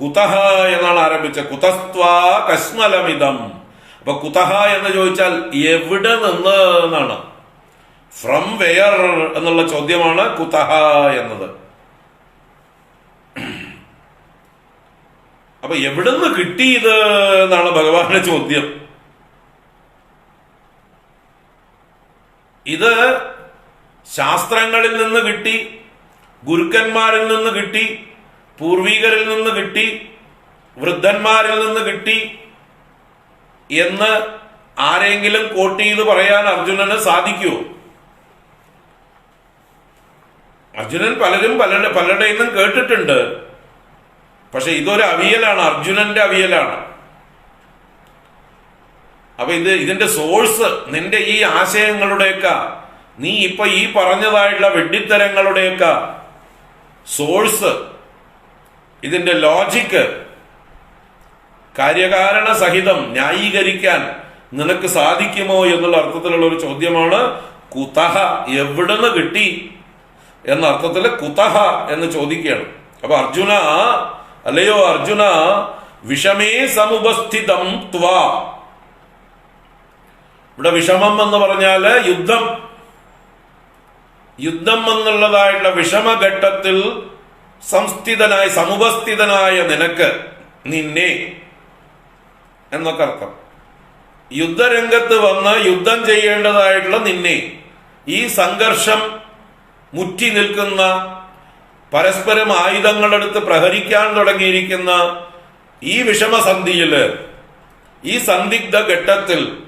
കുതഹ എന്നാണ് ആരംഭിച്ചത്. കുതസ്ത്വാ കശ്മലമിതം അപ്പൊ കുതഹ എന്ന് ചോദിച്ചാൽ എവിടെ നിന്ന് എന്നാണ്? ഫ്രം വെയർ എന്നുള്ള ചോദ്യമാണ് കുതഹ എന്നത്. അപ്പൊ എവിടുന്ന് കിട്ടി ഇത് എന്നാണ് ഭഗവാന്റെ ചോദ്യം. ഇത് ശാസ്ത്രങ്ങളിൽ നിന്ന് കിട്ടി ഗുരുക്കന്മാരിൽ നിന്ന് കിട്ടി പൂർവികരിൽ നിന്ന് കിട്ടി വൃദ്ധന്മാരിൽ നിന്ന് കിട്ടി എന്ന് ആരെങ്കിലും കോട്ട് ചെയ്ത് പറയാൻ അർജുനന് സാധിക്കുമോ അർജുനൻ പലരും പലരുടെ പലരുടെയിൽ നിന്നും കേട്ടിട്ടുണ്ട്. പക്ഷെ ഇതൊരു അവിയലാണ് അർജുനന്റെ അവിയലാണ്. അപ്പൊ ഇത് ഇതിന്റെ സോഴ്സ് നിന്റെ ഈ ആശയങ്ങളുടെയൊക്കെ നീ ഇപ്പൊ ഈ പറഞ്ഞതായിട്ടുള്ള വെഡിത്തരങ്ങളുടെയൊക്കെ സോഴ്സ്. ഇതിന്റെ ലോജിക്ക് കാര്യകാരണ സഹിതം ന്യായീകരിക്കാൻ നിനക്ക് സാധിക്കുമോ എന്നുള്ള അർത്ഥത്തിലുള്ള ഒരു ചോദ്യമാണ് കുതഹ എവിടുന്ന് കിട്ടി എന്ന അർത്ഥത്തിൽ കുതഹ എന്ന് ചോദിക്കുകയാണ്. അപ്പൊ അർജുന അല്ലയോ അർജുന വിഷമേ സമുപസ്ഥിതം ത്വാ. ഇവിടെ വിഷമം എന്ന് പറഞ്ഞാൽ യുദ്ധം. യുദ്ധം എന്നുള്ളതായിട്ടുള്ള വിഷമഘട്ടത്തിൽ സംസ്ഥിതനായ സമുപസ്ഥിതനായ നിനക്ക് നിന്നെ എന്നൊക്കെ അർത്ഥം. യുദ്ധരംഗത്ത് വന്ന് യുദ്ധം ചെയ്യേണ്ടതായിട്ടുള്ള നിന്നെ. ഈ സംഘർഷം മുറ്റി നിൽക്കുന്ന പരസ്പരം ആയുധങ്ങളെടുത്ത് പ്രഹരിക്കാൻ തുടങ്ങിയിരിക്കുന്ന ഈ വിഷമസന്ധിയിൽ ഈ സന്ദിഗ്ധ ഘട്ടത്തിൽ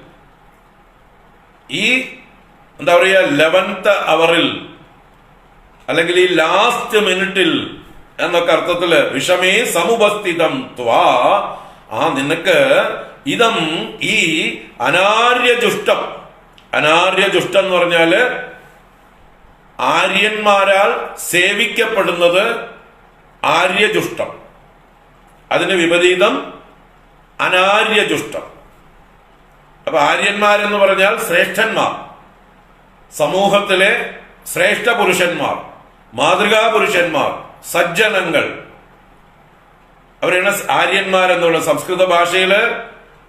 ഈ എന്താ പറയുക ലെവൻത്ത് അവറിൽ അല്ലെങ്കിൽ ഈ ലാസ്റ്റ് മിനിറ്റിൽ എന്നൊക്കെ അർത്ഥത്തിൽ വിഷമേ സമുപസ്ഥിതം ത്വാ. ആ നിനക്ക് ഇതം ഈ അനാര്യജുഷ്ടം. അനാര്യജുഷ്ടം എന്ന് പറഞ്ഞാൽ ആര്യന്മാരാൽ സേവിക്കപ്പെടുന്നത് ആര്യജുഷ്ടം. അതിന് വിപരീതം അനാര്യജുഷ്ടം. അപ്പൊ ആര്യന്മാരെന്ന് പറഞ്ഞാൽ ശ്രേഷ്ഠന്മാർ. സമൂഹത്തിലെ ശ്രേഷ്ഠ പുരുഷന്മാർ മാതൃകാ പുരുഷന്മാർ. സജ്ജനങ്ങൾ. അവരാണ് ആര്യന്മാരെന്നുള്ള സംസ്കൃത ഭാഷയിൽ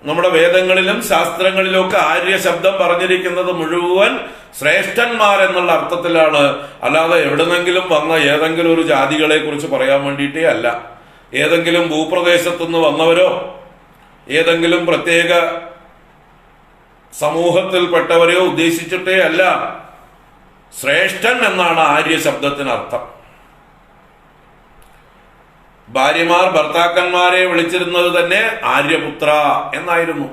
നമ്മുടെ വേദങ്ങളിലും ശാസ്ത്രങ്ങളിലും ഒക്കെ ആര്യ ശബ്ദം പറഞ്ഞിരിക്കുന്നത് മുഴുവൻ ശ്രേഷ്ഠന്മാർ എന്നുള്ള അർത്ഥത്തിലാണ്. അല്ലാതെ എവിടുന്നെങ്കിലും വന്ന ഏതെങ്കിലും ഒരു ജാതികളെ കുറിച്ച് പറയാൻ വേണ്ടിയിട്ടേ അല്ല. ഏതെങ്കിലും ഭൂപ്രദേശത്തുനിന്ന് വന്നവരോ ഏതെങ്കിലും പ്രത്യേക സമൂഹത്തിൽപ്പെട്ടവരെയോ ഉദ്ദേശിച്ചിട്ടേ അല്ല. ശ്രേഷ്ഠൻ എന്നാണ് ആര്യ ശബ്ദത്തിന് അർത്ഥം ഭാര്യമാർ ഭർത്താക്കന്മാരെ വിളിച്ചിരുന്നത് തന്നെ ആര്യപുത്ര എന്നായിരുന്നു.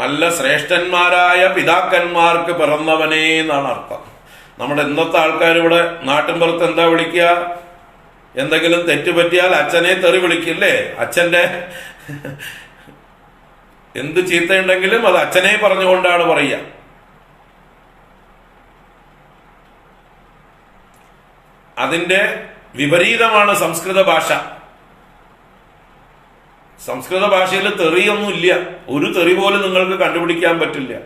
നല്ല ശ്രേഷ്ഠന്മാരായ പിതാക്കന്മാർക്ക് പിറന്നവനേ എന്നാണ് അർത്ഥം. നമ്മുടെ ഇന്നത്തെ ആൾക്കാർ ഇവിടെ നാട്ടിൻപുറത്ത് എന്താ വിളിക്കുക? എന്തെങ്കിലും തെറ്റുപറ്റിയാൽ അച്ഛനെ തെറി വിളിക്കില്ലേ? അച്ഛന്റെ എന്ത് ചീത്തയുണ്ടെങ്കിലും അത് അച്ഛനെ പറഞ്ഞുകൊണ്ടാണ് പറയുക. അതിന്റെ വിപരീതമാണ് സംസ്കൃത ഭാഷ. സംസ്കൃത ഭാഷയിൽ തെറിയൊന്നുമില്ല ഒരു തെറി പോലും നിങ്ങൾക്ക് കണ്ടുപിടിക്കാൻ പറ്റില്ല.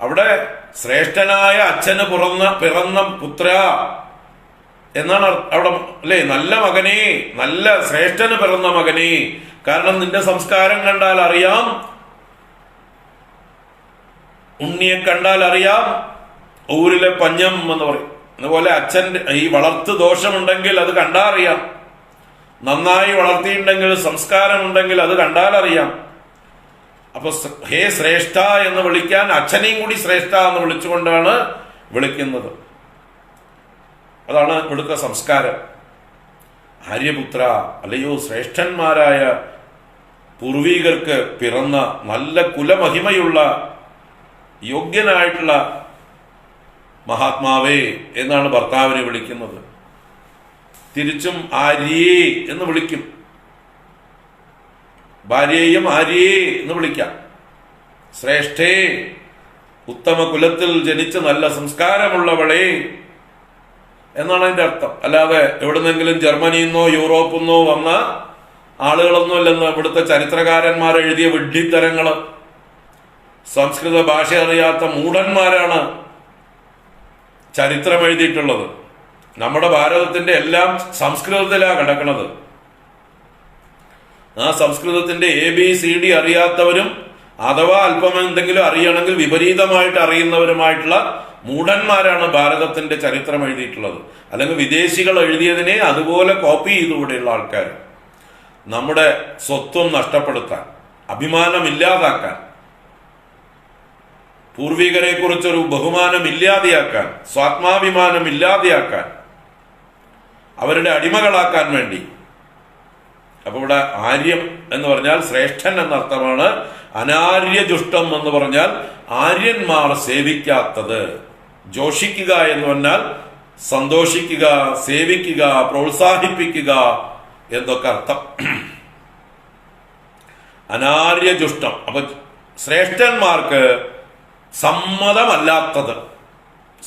അവിടെ ശ്രേഷ്ഠനായ അച്ഛന് പുറന്ന പിറന്ന പുത്ര എന്നാണ് അവിടെ അല്ലേ? നല്ല മകനെ നല്ല ശ്രേഷ്ഠന് പിറന്ന മകനെ. കാരണം നിന്റെ സംസ്കാരം കണ്ടാൽ അറിയാം. ഉണ്ണിയെ കണ്ടാൽ അറിയാം. ഊരിലെ പഞ്ഞം എന്ന് പറയും. അതുപോലെ അച്ഛന്റെ ഈ വളർത്ത് ദോഷമുണ്ടെങ്കിൽ അത് കണ്ടാൽ അറിയാം നന്നായി വളർത്തിയിട്ടുണ്ടെങ്കിൽ സംസ്കാരമുണ്ടെങ്കിൽ അത് കണ്ടാൽ അറിയാം അപ്പൊ ഹേ ശ്രേഷ്ഠ എന്ന് വിളിക്കാൻ അച്ഛനെയും കൂടി ശ്രേഷ്ഠ എന്ന് വിളിച്ചുകൊണ്ടാണ് വിളിക്കുന്നത്. അതാണ് ഇവിടുത്തെ സംസ്കാരം. ആര്യപുത്ര അല്ലയോ ശ്രേഷ്ഠന്മാരായ പൂർവീകർക്ക് പിറന്ന നല്ല കുലമഹിമയുള്ള യോഗ്യനായിട്ടുള്ള മഹാത്മാവേ എന്നാണ് ഭർത്താവിനെ വിളിക്കുന്നത്. തിരിച്ചും ആര്യേ എന്ന് വിളിക്കും. ഭാര്യയെയും ആര്യേ എന്ന് വിളിക്കാം. ശ്രേഷ്ഠേ ഉത്തമ കുലത്തിൽ ജനിച്ച് നല്ല സംസ്കാരമുള്ളവളെ എന്നാണ് അതിന്റെ അർത്ഥം. അല്ലാതെ എവിടുന്നെങ്കിലും ജർമ്മനിയിൽ നിന്നോ യൂറോപ്പിൽ നിന്നോ വന്ന ആളുകളൊന്നും അല്ലെന്ന് ഇവിടുത്തെ ചരിത്രകാരന്മാർ എഴുതിയ വിഡ്ഢിത്തരങ്ങൾ സംസ്കൃത ഭാഷ അറിയാത്ത മൂഢന്മാരാണ് ചരിത്രം എഴുതിയിട്ടുള്ളത്. നമ്മുടെ ഭാരതത്തിന്റെ എല്ലാം സംസ്കൃതത്തിലാണ് കിടക്കുന്നത് ആ സംസ്കൃതത്തിന്റെ എ ബി സി ഡി അറിയാത്തവരും അഥവാ അല്പം എന്തെങ്കിലും അറിയണമെങ്കിൽ വിപരീതമായിട്ട് അറിയുന്നവരുമായിട്ടുള്ള മൂഢന്മാരാണ് ഭാരതത്തിന്റെ ചരിത്രം എഴുതിയിട്ടുള്ളത്. അല്ലെങ്കിൽ വിദേശികൾ എഴുതിയതിനെ അതുപോലെ കോപ്പി ചെയ്തുകൂടെയുള്ള ആൾക്കാർ നമ്മുടെ സ്വത്വം നഷ്ടപ്പെടുത്താൻ അഭിമാനം ഇല്ലാതാക്കാൻ പൂർവികരെ കുറിച്ചൊരു ബഹുമാനം ഇല്ലാതെയാക്കാൻ സ്വാത്മാഭിമാനം ഇല്ലാതെയാക്കാൻ അവരുടെ അടിമകളാക്കാൻ വേണ്ടി. അപ്പൊ ഇവിടെ ആര്യം എന്ന് പറഞ്ഞാൽ ശ്രേഷ്ഠൻ എന്നർത്ഥമാണ്. അനാര്യജുഷ്ടം എന്ന് പറഞ്ഞാൽ ആര്യന്മാർ സേവിക്കാത്തത്. ജോഷിക്കുക എന്ന് പറഞ്ഞാൽ സന്തോഷിക്കുക സേവിക്കുക പ്രോത്സാഹിപ്പിക്കുക എന്നൊക്കെ അർത്ഥം. അനാര്യജുഷ്ടം അപ്പൊ ശ്രേഷ്ഠന്മാർക്ക് സമ്മതമല്ലാത്തത്.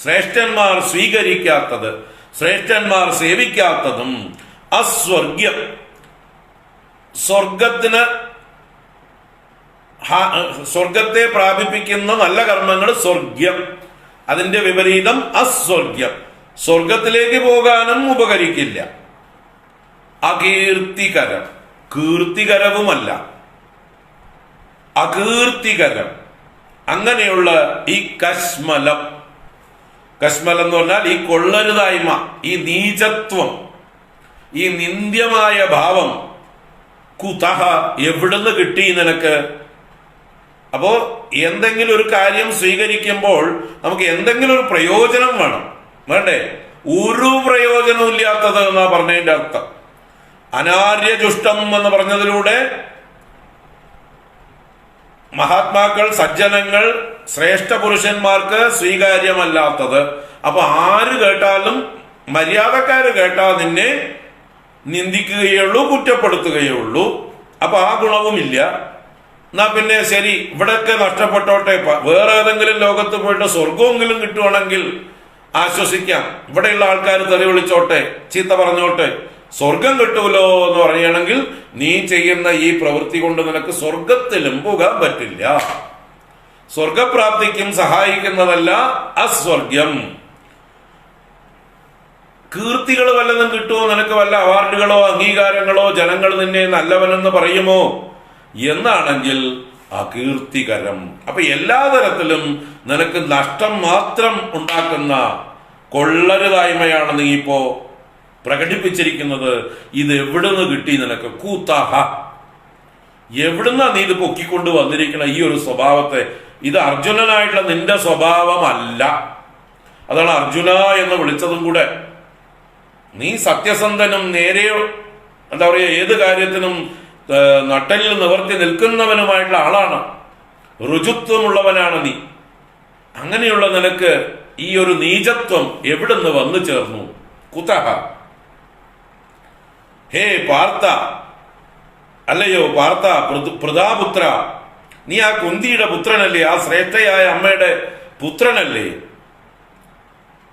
ശ്രേഷ്ഠന്മാർ സ്വീകരിക്കാത്തത് ശ്രേഷ്ഠന്മാർ സേവിക്കാത്തതും അസ്വർഗ്യം. സ്വർഗത്തിന് സ്വർഗത്തെ പ്രാപിപ്പിക്കുന്ന നല്ല കർമ്മങ്ങൾ സ്വർഗ്യം അതിന്റെ വിപരീതം അസ്വർഗ്യം സ്വർഗത്തിലേക്ക് പോകാനും ഉപകരിക്കില്ല. അകീർത്തികരം. കീർത്തികരവുമല്ല. അകീർത്തികരം. അങ്ങനെയുള്ള ഈ കശ്മലം കശ്മലം എന്ന് പറഞ്ഞാൽ ഈ കൊള്ളരുതായ്മ ഈ നീചത്വം ഈ നിന്ദ്യമായ ഭാവം. കുതഹ എവിടുന്ന് കിട്ടി നിനക്ക്? അപ്പോ എന്തെങ്കിലും ഒരു കാര്യം സ്വീകരിക്കുമ്പോൾ നമുക്ക് എന്തെങ്കിലും ഒരു പ്രയോജനം വേണം. വേണ്ടേ? ഒരു പ്രയോജനവും ഇല്ലാത്തത് എന്നാ പറഞ്ഞതിന്റെ അർത്ഥം. അനാര്യജുഷ്ടം എന്ന് പറഞ്ഞതിലൂടെ മഹാത്മാക്കൾ സജ്ജനങ്ങൾ ശ്രേഷ്ഠ പുരുഷന്മാർക്ക് സ്വീകാര്യമല്ലാത്തത്. അപ്പൊ ആര് കേട്ടാലും മര്യാദക്കാര് കേട്ടാൽ നിന്നെ നിന്ദിക്കുകയുള്ളൂ കുറ്റപ്പെടുത്തുകയുള്ളൂ. അപ്പൊ ആ ഗുണവുമില്ല. എന്നാ പിന്നെ ശരി ഇവിടൊക്കെ നഷ്ടപ്പെട്ടോട്ടെ. വേറെ ഏതെങ്കിലും ലോകത്ത് പോയിട്ട് സ്വർഗമെങ്കിലും കിട്ടുവാണെങ്കിൽ ആശ്വസിക്കാം. ഇവിടെയുള്ള ആൾക്കാർ തെറി വിളിച്ചോട്ടെ ചീത്ത പറഞ്ഞോട്ടെ. സ്വർഗം കിട്ടുമല്ലോ എന്ന് പറയുകയാണെങ്കിൽ നീ ചെയ്യുന്ന ഈ പ്രവൃത്തി കൊണ്ട് നിനക്ക് സ്വർഗത്തിലും പോകാൻ പറ്റില്ല. സ്വർഗപ്രാപ്തിക്കും സഹായിക്കുന്നതല്ല അസ്വർഗ്യം കീർത്തികൾ വല്ലതും കിട്ടുമോ? നിനക്ക് വല്ല അവാർഡുകളോ അംഗീകാരങ്ങളോ? ജനങ്ങൾ നിന്നെ നല്ലവനെന്ന് പറയുമോ? എന്നാണെങ്കിൽ അകീർത്തികരം അപ്പൊ എല്ലാ തരത്തിലും നിനക്ക് നഷ്ടം മാത്രം ഉണ്ടാക്കുന്ന കൊള്ളരുതായ്മയാണ് നീ ഇപ്പോ പ്രകടിപ്പിച്ചിരിക്കുന്നത് ഇത് എവിടുന്ന് കിട്ടി നിനക്ക്? കൂത്താഹ. എവിടുന്നാ നീ ഇത് പൊക്കിക്കൊണ്ട് വന്നിരിക്കണ ഈ ഒരു സ്വഭാവത്തെ? ഇത് അർജുനനായിട്ടുള്ള നിന്റെ സ്വഭാവമല്ല. അതാണ് അർജുന എന്ന് വിളിച്ചതും കൂടെ. നീ സത്യസന്ധനും നേരെയോ എന്താ പറയുക ഏത് കാര്യത്തിനും നട്ടലിൽ നിവർത്തി നിൽക്കുന്നവനുമായിട്ടുള്ള ആളാണ്. രുചിത്വമുള്ളവനാണ് നീ. അങ്ങനെയുള്ള നിനക്ക് ഈ ഒരു നീചത്വം എവിടുന്ന് വന്നു ചേർന്നു? കുതഹ ഹേ പാർത്ത അല്ലയോ പാർത്ത പ്രതാപുത്ര നീ ആ കുന്തിയുടെ പുത്രനല്ലേ ആ ശ്രേഷ്ഠയായ അമ്മയുടെ പുത്രനല്ലേ?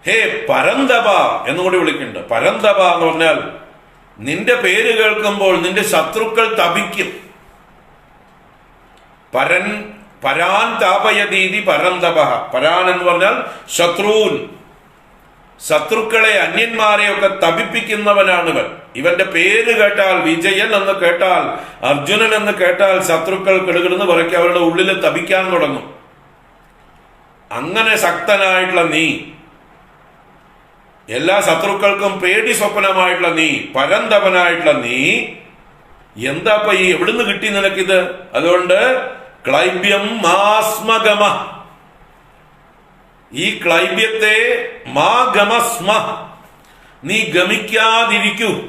ഹേ പരന്തപ എന്നുകൂടി വിളിക്കുന്നുണ്ട്. പരന്തപ എന്ന് പറഞ്ഞാൽ നിന്റെ പേര് കേൾക്കുമ്പോൾ നിന്റെ ശത്രുക്കൾ തപിക്കും. പരൻ പരാൻ താപയതീതി പരന്തപ. പരാൻ എന്ന് പറഞ്ഞാൽ ശത്രുൻ. ശത്രുക്കളെ അന്യന്മാരെയൊക്കെ തപിപ്പിക്കുന്നവനാണിവൻ. ഇവന്റെ പേര് കേട്ടാൽ വിജയൻ എന്ന് കേട്ടാൽ അർജുനൻ എന്ന് കേട്ടാൽ ശത്രുക്കൾ കെടുകിടുന്ന് പറയ്ക്ക് അവരുടെ ഉള്ളിൽ തപിക്കാൻ തുടങ്ങും. അങ്ങനെ ശക്തനായിട്ടുള്ള നീ എല്ലാ ശത്രുക്കൾക്കും പേടി സ്വപ്നമായിട്ടുള്ള നീ പരന്തപനായിട്ടുള്ള നീ എന്താപ്പ ഈ എവിടുന്ന് കിട്ടി നിനക്കിത്? അതുകൊണ്ട് ക്ലൈബ്യം മാസ്മഗമ. ഈ ക്ലൈബ്യത്തെ മാ ഗമസ്മ. നീ ഗമിക്കാതിരിക്കൂ.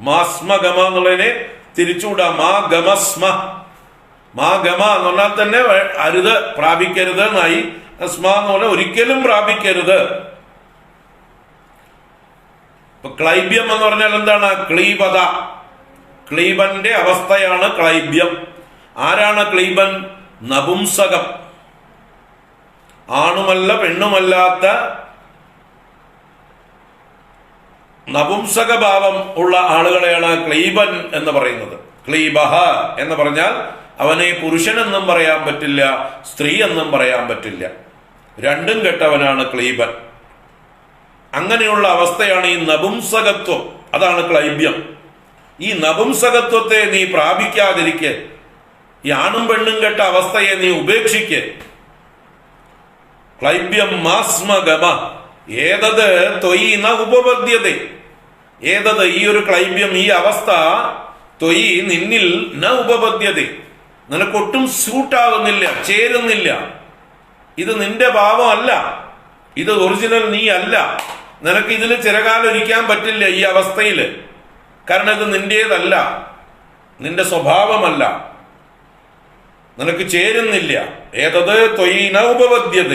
മാസ്മഗമ എന്നുള്ളതിനെ തിരിച്ചുകൂടാ മാ ഗമസ്മ. മാ ഗമ എന്ന് പറഞ്ഞാൽ തന്നെ അരുത് പ്രാപിക്കരുത് എന്നായി. സ്മ എന്ന് പറഞ്ഞാൽ ഒരിക്കലും പ്രാപിക്കരുത്. ഇപ്പൊ ക്ലൈബ്യം എന്ന് പറഞ്ഞാൽ എന്താണ്? ക്ലീബത ക്ലീബന്റെ അവസ്ഥയാണ് ക്ലൈബ്യം. ആരാണ് ക്ലീബൻ നപുംസകം. ആണുമല്ല പെണ്ണുമല്ലാത്ത നപുംസക ഭാവം ഉള്ള ആളുകളെയാണ് ക്ലീബൻ എന്ന് പറയുന്നത്. ക്ലീബഹ എന്ന് പറഞ്ഞാൽ അവനെ പുരുഷനെന്നും പറയാൻ പറ്റില്ല സ്ത്രീ എന്നും പറയാൻ പറ്റില്ല. രണ്ടും കെട്ടവനാണ് ക്ലീബൻ. അങ്ങനെയുള്ള അവസ്ഥയാണ് ഈ നപുംസകത്വം. അതാണ് ക്ലൈബ്യം. ഈ നപുംസകത്വത്തെ നീ പ്രാപിക്കാതിരിക്കെ ഈ ആണും പെണ്ണും കെട്ട അവസ്ഥയെ നീ ഉപേക്ഷിക്ക്. ക്ലൈബ്യം മാസ്മഗമ. ഏതത് തൊയ് ന ഉപപദ്യത ഏതത് ഈ ഒരു ക്ലൈബ്യം ഈ അവസ്ഥ തൊയ് നിന്നിൽ ന ഉപപദ്യത നിനക്കൊട്ടും സ്യൂട്ടാകുന്നില്ല ചേരുന്നില്ല. ഇത് നിന്റെ ഭാവമല്ല ഇത് ഒറിജിനൽ നീ അല്ല. നിനക്ക് ഇതിൽ ചിരകാലം ഇരിക്കാൻ പറ്റില്ല ഈ അവസ്ഥയിൽ. കാരണം ഇത് നിന്റേതല്ല. നിന്റെ സ്വഭാവമല്ല. നിനക്ക് ചേരുന്നില്ല. ഏതത് ത്വയിന ഉപപദ്യത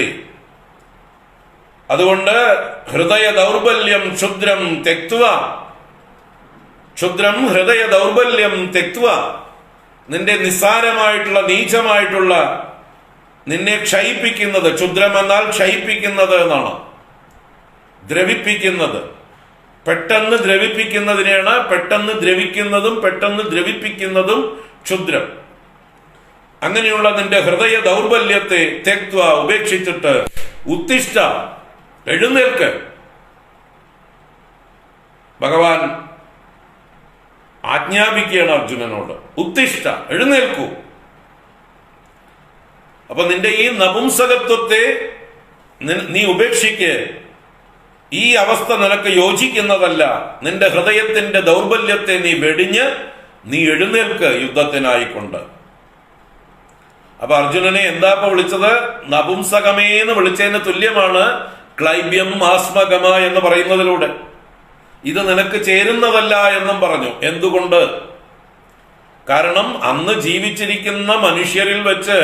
അതുകൊണ്ട് ഹൃദയ ദൗർബല്യം ക്ഷുദ്രം തെക്വ. ക്ഷുദ്രം ഹൃദയ ദൗർബല്യം തെക്വ. നിന്റെ നിസ്സാരമായിട്ടുള്ള നീചമായിട്ടുള്ള നിന്നെ ക്ഷയിപ്പിക്കുന്നത് ക്ഷുദ്രം എന്നാൽ ക്ഷയിപ്പിക്കുന്നത് എന്നാണ്. ദ്രവിപ്പിക്കുന്നത്. പെട്ടെന്ന് ദ്രവിപ്പിക്കുന്നതിനെയാണ് പെട്ടെന്ന് ദ്രവിക്കുന്നതും പെട്ടെന്ന് ദ്രവിപ്പിക്കുന്നതും ക്ഷുദ്രം. അങ്ങനെയുള്ള നിന്റെ ഹൃദയ ദൗർബല്യത്തെ തെക്വ ഉപേക്ഷിച്ചിട്ട് ഉത്തിഷ്ഠ എഴുന്നേൽക്ക്. ഭഗവാൻ ആജ്ഞാപിക്കുകയാണ് അർജുനനോട്. ഉത്തിഷ്ഠ എഴുന്നേൽക്കൂ. അപ്പൊ നിന്റെ ഈ നപുംസകത്വത്തെ നീ ഉപേക്ഷിക്ക്. ഈ അവസ്ഥ നിനക്ക് യോജിക്കുന്നതല്ല. നിന്റെ ഹൃദയത്തിന്റെ ദൗർബല്യത്തെ നീ വെടിഞ്ഞ് നീ എഴുന്നേൽക്ക് യുദ്ധത്തിനായിക്കൊണ്ട്. അപ്പൊ അർജുനനെ എന്താ ഇപ്പൊ വിളിച്ചത്? നപുംസകമേ എന്ന് വിളിച്ചതിന് തുല്യമാണ് ക്ലൈബ്യം ആസ്മകമ എന്ന് പറയുന്നതിലൂടെ. ഇത് നിനക്ക് ചേരുന്നതല്ല എന്നും പറഞ്ഞു. എന്തുകൊണ്ട്? കാരണം അന്ന് ജീവിച്ചിരിക്കുന്ന മനുഷ്യരിൽ വെച്ച്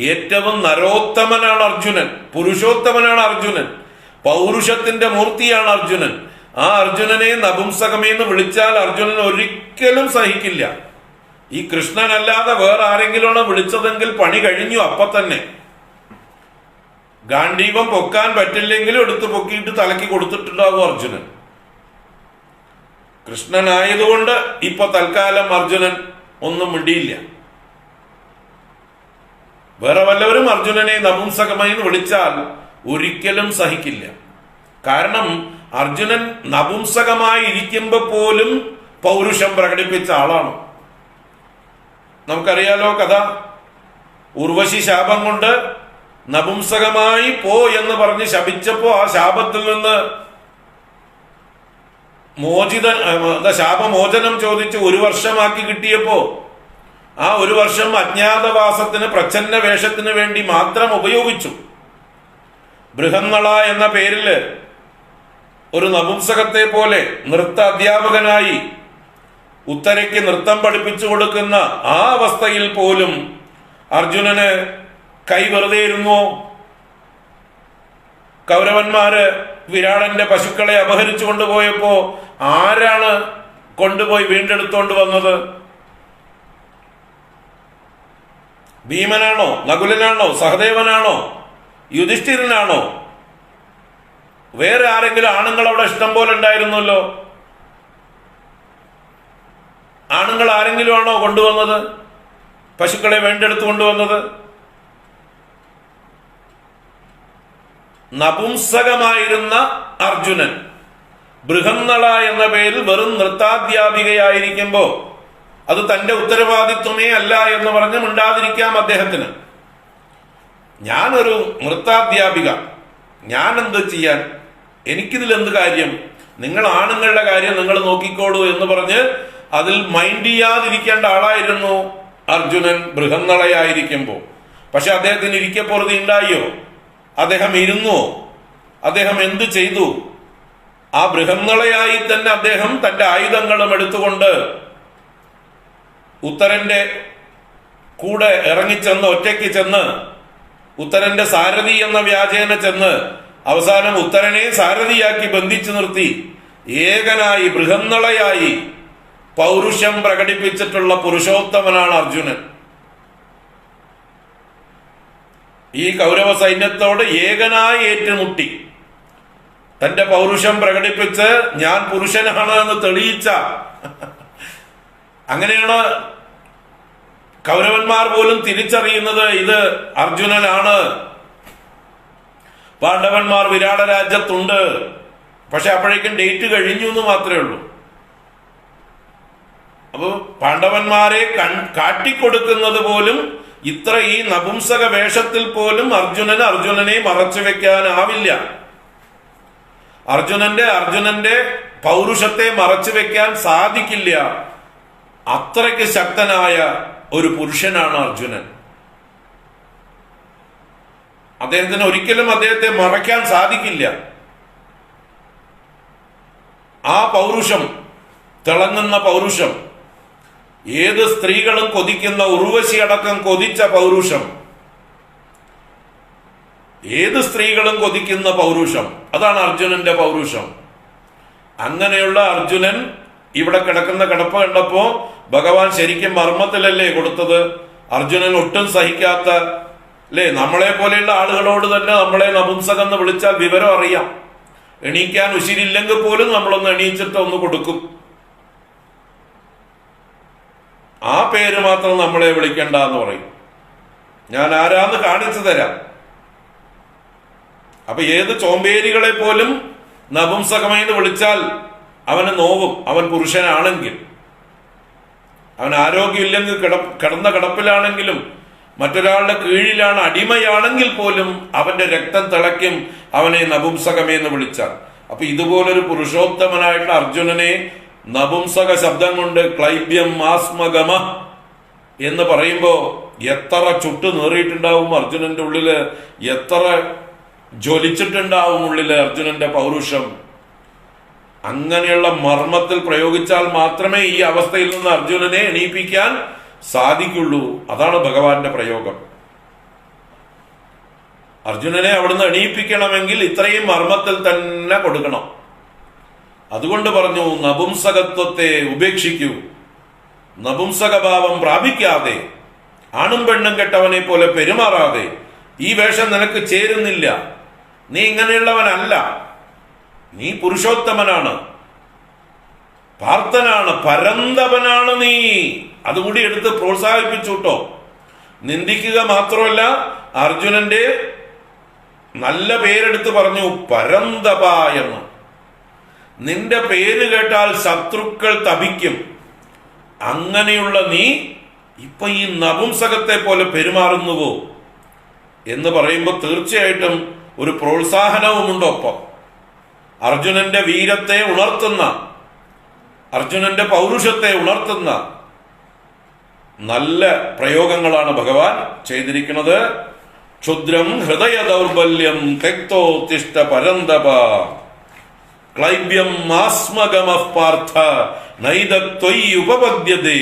ഏറ്റവും നരോത്തമനാണ് അർജുനൻ. പുരുഷോത്തമനാണ് അർജുനൻ. പൗരുഷത്തിന്റെ മൂർത്തിയാണ് അർജുനൻ. ആ അർജുനനെ നപുംസകമെന്ന് വിളിച്ചാൽ അർജുനൻ ഒരിക്കലും സഹിക്കില്ല. ഈ കൃഷ്ണനല്ലാതെ വേറെ ആരെങ്കിലുമാണ് വിളിച്ചതെങ്കിൽ പണി കഴിഞ്ഞു അപ്പൊ തന്നെ ഗാന്ധീവം പൊക്കാൻ പറ്റില്ലെങ്കിലും എടുത്തു പൊക്കിയിട്ട് തലക്കി കൊടുത്തിട്ടുണ്ടാകും അർജുനൻ. കൃഷ്ണനായതുകൊണ്ട് ഇപ്പൊ തൽക്കാലം അർജുനൻ ഒന്നും മിണ്ടിയില്ല. വേറെ വല്ലവരും അർജുനനെ നപുംസകമായി വിളിച്ചാൽ ഒരിക്കലും സഹിക്കില്ല. കാരണം അർജുനൻ നപുംസകമായി ഇരിക്കുമ്പോ പോലും പൗരുഷം പ്രകടിപ്പിച്ച ആളാണ്. നമുക്കറിയാലോ കഥ. ഉർവശി ശാപം കൊണ്ട് നപുംസകമായി പോ എന്ന് പറഞ്ഞ് ശപിച്ചപ്പോ ആ ശാപത്തിൽ നിന്ന് മോചിത ശാപമോചനം ചോദിച്ച് ഒരു വർഷമാക്കി കിട്ടിയപ്പോ ആ ഒരു വർഷം അജ്ഞാതവാസത്തിന് പ്രച്ഛന്ന വേഷത്തിന് വേണ്ടി മാത്രം ഉപയോഗിച്ചു. ബൃഹന്നള എന്ന പേരിൽ ഒരു നപുംസകത്തെ പോലെ നൃത്ത അധ്യാപകനായി ഉത്തരയ്ക്ക് നൃത്തം പഠിപ്പിച്ചു കൊടുക്കുന്ന ആ അവസ്ഥയിൽ പോലും അർജുനന് കൈ വെറുതെ ഇരുന്നുവോ കൗരവന്മാര് വിരാടന്റെ പശുക്കളെ അപഹരിച്ചു കൊണ്ടുപോയപ്പോ ആരാണ് കൊണ്ടുപോയി വീണ്ടെടുത്തോണ്ട് വന്നത്? ഭീമനാണോ? നകുലനാണോ? സഹദേവനാണോ? യുധിഷ്ഠിരനാണോ? വേറെ ആരെങ്കിലും ആണുങ്ങൾ അവിടെ ഇഷ്ടം പോലെ ഉണ്ടായിരുന്നല്ലോ? ആണുങ്ങൾ ആരെങ്കിലും ആണോ കൊണ്ടുവന്നത്? പശുക്കളെ വേണ്ടെടുത്ത് കൊണ്ടുവന്നത്? നപുംസകമായിരുന്ന അർജുനൻ. ബൃഹന്നള എന്ന പേരിൽ വെറും നൃത്താധ്യാപികയായിരിക്കുമ്പോ അത് തന്റെ ഉത്തരവാദിത്വമേ അല്ല എന്ന് പറഞ്ഞ് മിണ്ടാതിരിക്കാം അദ്ദേഹത്തിന്. ഞാനൊരു നൃത്താധ്യാപിക. ഞാൻ എന്ത് ചെയ്യാൻ? എനിക്കിതിൽ എന്ത് കാര്യം? നിങ്ങൾ ആണുങ്ങളുടെ കാര്യം നിങ്ങൾ നോക്കിക്കോളൂ എന്ന് പറഞ്ഞ് അതിൽ മൈൻഡ് ചെയ്യാതിരിക്കേണ്ട ആളായിരുന്നു അർജുനൻ ബൃഹന്നളയായിരിക്കുമ്പോൾ പക്ഷെ അദ്ദേഹത്തിന് ഇരിക്കപ്പുറതി ഉണ്ടായോ? അദ്ദേഹം ഇരുന്നു. അദ്ദേഹം എന്ത് ചെയ്തു? ആ ബൃഹങ്ങളെയായി തന്നെ അദ്ദേഹം തന്റെ ആയുധങ്ങളും എടുത്തുകൊണ്ട് ഉത്തരന്റെ കൂടെ ഇറങ്ങിച്ചെന്ന് ഒറ്റയ്ക്ക് ചെന്ന് ഉത്തരന്റെ സാരഥി എന്ന വ്യാജേന ചെന്ന് അവസാനം ഉത്തരനെ സാരഥിയാക്കി ബന്ധിച്ചു നിർത്തി. ഏകനായി ബൃഹന്നളയായി പൗരുഷം പ്രകടിപ്പിച്ചിട്ടുള്ള പുരുഷോത്തമനാണ് അർജുനൻ. ഈ കൗരവ സൈന്യത്തോട് ഏകനായി ഏറ്റുമുട്ടി. തന്റെ പൗരുഷം പ്രകടിപ്പിച്ച് ഞാൻ പുരുഷനാണ് എന്ന് തെളിയിച്ച അങ്ങനെയാണ് കൗരവന്മാർ പോലും തിരിച്ചറിയുന്നത് ഇത് അർജുനനാണ്. പാണ്ഡവന്മാർ വിരാട രാജ്യത്തുണ്ട് പക്ഷെ അപ്പോഴേക്കും ഡേറ്റ് കഴിഞ്ഞു എന്ന് മാത്രമേ ഉള്ളൂ. അപ്പോൾ പാണ്ഡവന്മാരെ കൺ കാട്ടിക്കൊടുക്കുന്നത് പോലും ഇത്ര ഈ നപുംസക വേഷത്തിൽ പോലും അർജുനന് അർജുനനെ മറച്ചു വെക്കാനാവില്ല. അർജുനന്റെ അർജുനന്റെ പൗരുഷത്തെ മറച്ചു വെക്കാൻ സാധിക്കില്ല. അത്രയ്ക്ക് ശക്തനായ ഒരു പുരുഷനാണ് അർജുനൻ. അദ്ദേഹത്തിന് ഒരിക്കലും അദ്ദേഹത്തെ മറയ്ക്കാൻ സാധിക്കില്ല. ആ പൗരുഷം തിളങ്ങുന്ന പൗരുഷം ഏത് സ്ത്രീകളും കൊതിക്കുന്ന ഉർവശി അടക്കം കൊതിച്ച പൗരുഷം. ഏത് സ്ത്രീകളും കൊതിക്കുന്ന പൗരുഷം? അതാണ് അർജുനന്റെ പൗരുഷം. അങ്ങനെയുള്ള അർജുനൻ ഇവിടെ കിടക്കുന്ന കിടപ്പ് കണ്ടപ്പോ ഭഗവാൻ ശരിക്കും മർമ്മത്തിലല്ലേ കൊടുത്തത്? അർജുനൻ ഒട്ടും സഹിക്കാത്ത അല്ലേ? നമ്മളെ പോലെയുള്ള ആളുകളോട് തന്നെ നമ്മളെ നപുംസകം എന്ന് വിളിച്ചാൽ വിവരം അറിയാം. എണീക്കാൻ ഉശിരില്ലെങ്കിൽ പോലും നമ്മളൊന്ന് എണീച്ചിട്ട് ഒന്ന് കൊടുക്കും. ആ പേര് മാത്രം നമ്മളെ വിളിക്കണ്ട എന്ന് പറയും. ഞാൻ ആരാന്ന് കാണിച്ചു തരാം. അപ്പൊ ഏത് ചോമ്പേരികളെ പോലും നപുംസകമെന്ന് വിളിച്ചാൽ അവന് നോവും അവൻ പുരുഷനാണെങ്കിൽ. അവൻ ആരോഗ്യമില്ലെങ്കിൽ കിട കിടന്ന കിടപ്പിലാണെങ്കിലും മറ്റൊരാളുടെ കീഴിലാണ് അടിമയാണെങ്കിൽ പോലും അവന്റെ രക്തം തിളയ്ക്കും അവനെ നപുംസകമെന്ന് വിളിച്ചാൽ. അപ്പൊ ഇതുപോലൊരു പുരുഷോത്തമനായിട്ടുള്ള അർജുനനെ നപുംസക ശബ്ദം കൊണ്ട് ക്ലൈബ്യം ആസ്മഗമ എന്ന് പറയുമ്പോൾ എത്ര ചുട്ടു നേറിയിട്ടുണ്ടാവും അർജുനന്റെ ഉള്ളിൽ എത്ര ജ്വലിച്ചിട്ടുണ്ടാവും ഉള്ളിൽ അർജുനന്റെ പൗരുഷം. അങ്ങനെയുള്ള മർമ്മത്തിൽ പ്രയോഗിച്ചാൽ മാത്രമേ ഈ അവസ്ഥയിൽ നിന്ന് അർജുനനെ എണീപ്പിക്കാൻ സാധിക്കുള്ളൂ. അതാണ് ഭഗവാന്റെ പ്രയോഗം. അർജുനനെ അവിടുന്ന് എണീപ്പിക്കണമെങ്കിൽ ഇത്രയും മർമ്മത്തിൽ തന്നെ കൊടുക്കണം. അതുകൊണ്ട് പറഞ്ഞു നപുംസകത്വത്തെ ഉപേക്ഷിക്കൂ. നപുംസകഭാവം പ്രാപിക്കാതെ ആണും പെണ്ണും കെട്ടവനെ പോലെ പെരുമാറാതെ ഈ വേഷം നിനക്ക് ചേരുന്നില്ല. നീ ഇങ്ങനെയുള്ളവനല്ല. നീ പുരുഷോത്തമനാണ്. പാർത്തനാണ് പരന്തവനാണ് നീ. അതുകൂടി എടുത്ത് പ്രോത്സാഹിപ്പിച്ചുട്ടോ. നിന്ദിക്കുക മാത്രമല്ല അർജുനന്റെ നല്ല പേരെടുത്ത് പറഞ്ഞു പരന്തപ എന്ന്. നിന്റെ പേര് കേട്ടാൽ ശത്രുക്കൾ തപിക്കും. അങ്ങനെയുള്ള നീ ഇപ്പൊ ഈ നപുംസകത്തെ പോലെ പെരുമാറുന്നുവോ? എന്ന് പറയുമ്പോൾ തീർച്ചയായിട്ടും ഒരു പ്രോത്സാഹനവുമുണ്ട് ഒപ്പം. അർജുനന്റെ വീരത്തെ ഉണർത്തുന്ന അർജുനന്റെ പൗരുഷത്തെ ഉണർത്തുന്ന നല്ല പ്രയോഗങ്ങളാണ് ഭഗവാൻ ചെയ്തിരിക്കുന്നത്. ക്ഷുദ്രം ഹൃദയ ദൗർബല്യം തെക്തോ തിഷ്ട പരന്തപ. ക്ലൈബ്യം മാസ്മഗമ പാർത്ഥ നൈതത്വയി ഉപപദ്യതേ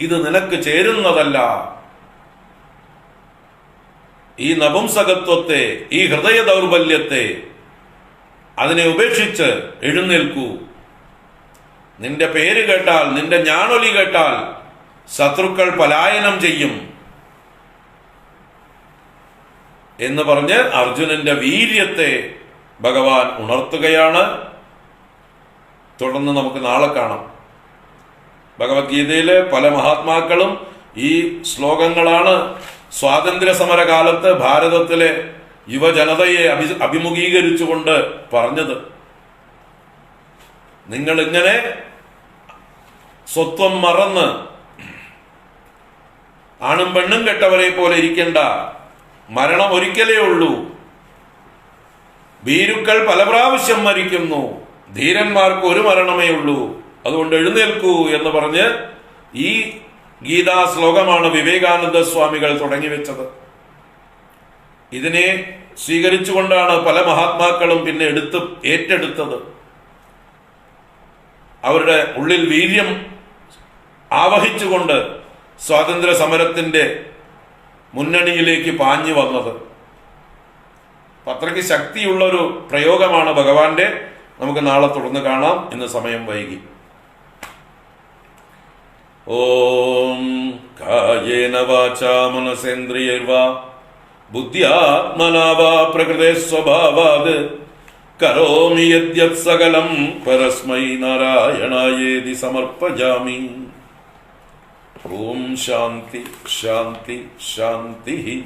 ഇത് നിനക്ക് ചേരുന്നതല്ല. ഈ നപുംസകത്വത്തെ ഈ ഹൃദയ ദൗർബല്യത്തെ അതിനെ ഉപേക്ഷിച്ച് എഴുന്നേൽക്കൂ. നിന്റെ പേര് കേട്ടാൽ നിന്റെ ഞാനൊലി കേട്ടാൽ ശത്രുക്കൾ പലായനം ചെയ്യും. എന്ന് പറഞ്ഞ് അർജുനന്റെ വീര്യത്തെ ഭഗവാൻ ഉണർത്തുകയാണ്. തുടർന്ന് നമുക്ക് നാളെ കാണാം. ഭഗവത്ഗീതയിലെ പല മഹാത്മാക്കളും ഈ ശ്ലോകങ്ങളാണ് സ്വാതന്ത്ര്യ സമര കാലത്ത് ഭാരതത്തിലെ യുവജനതയെ അഭി അഭിമുഖീകരിച്ചുകൊണ്ട് പറഞ്ഞത്. നിങ്ങൾ ഇങ്ങനെ സ്വത്വം മറന്ന് ആണും പെണ്ണും കെട്ടവരെ പോലെ ഇരിക്കേണ്ട മരണം ഒരിക്കലേ ഉള്ളൂ. ഭീരുക്കൾ പല പ്രാവശ്യം മരിക്കുന്നു. ധീരന്മാർക്ക് ഒരു മരണമേ ഉള്ളൂ. അതുകൊണ്ട് എഴുന്നേൽക്കൂ എന്ന് പറഞ്ഞ് ഈ ഗീതാ ശ്ലോകമാണ് വിവേകാനന്ദ സ്വാമികൾ തുടങ്ങി വെച്ചത്. ഇതിനെ സ്വീകരിച്ചുകൊണ്ടാണ് പല മഹാത്മാക്കളും പിന്നെ എടുത്ത് ഏറ്റെടുത്തത്. അവരുടെ ഉള്ളിൽ വീര്യം ആവഹിച്ചുകൊണ്ട് സ്വാതന്ത്ര്യ സമരത്തിന്റെ മുന്നണിയിലേക്ക് പാഞ്ഞു വന്നത്. അത്രയ്ക്ക് ശക്തിയുള്ള ഒരു പ്രയോഗമാണ് ഭഗവാന്റെ. നമുക്ക് നാളെ തുടർന്ന് കാണാം. ഇന്ന് സമയം വൈകി. ഓം കായേന വാചാ മനസേന്ദ്രിയർവാ. ബുദ്ധ്യാത്മനാ വാ സ്വഭാവാത്. കരോമി യദ്യത് സകലം പരസ്മൈ നാരായണായേതി സമർപ്പജാമി ഓം ശാന്തി ശാന്തി ശാന്തി.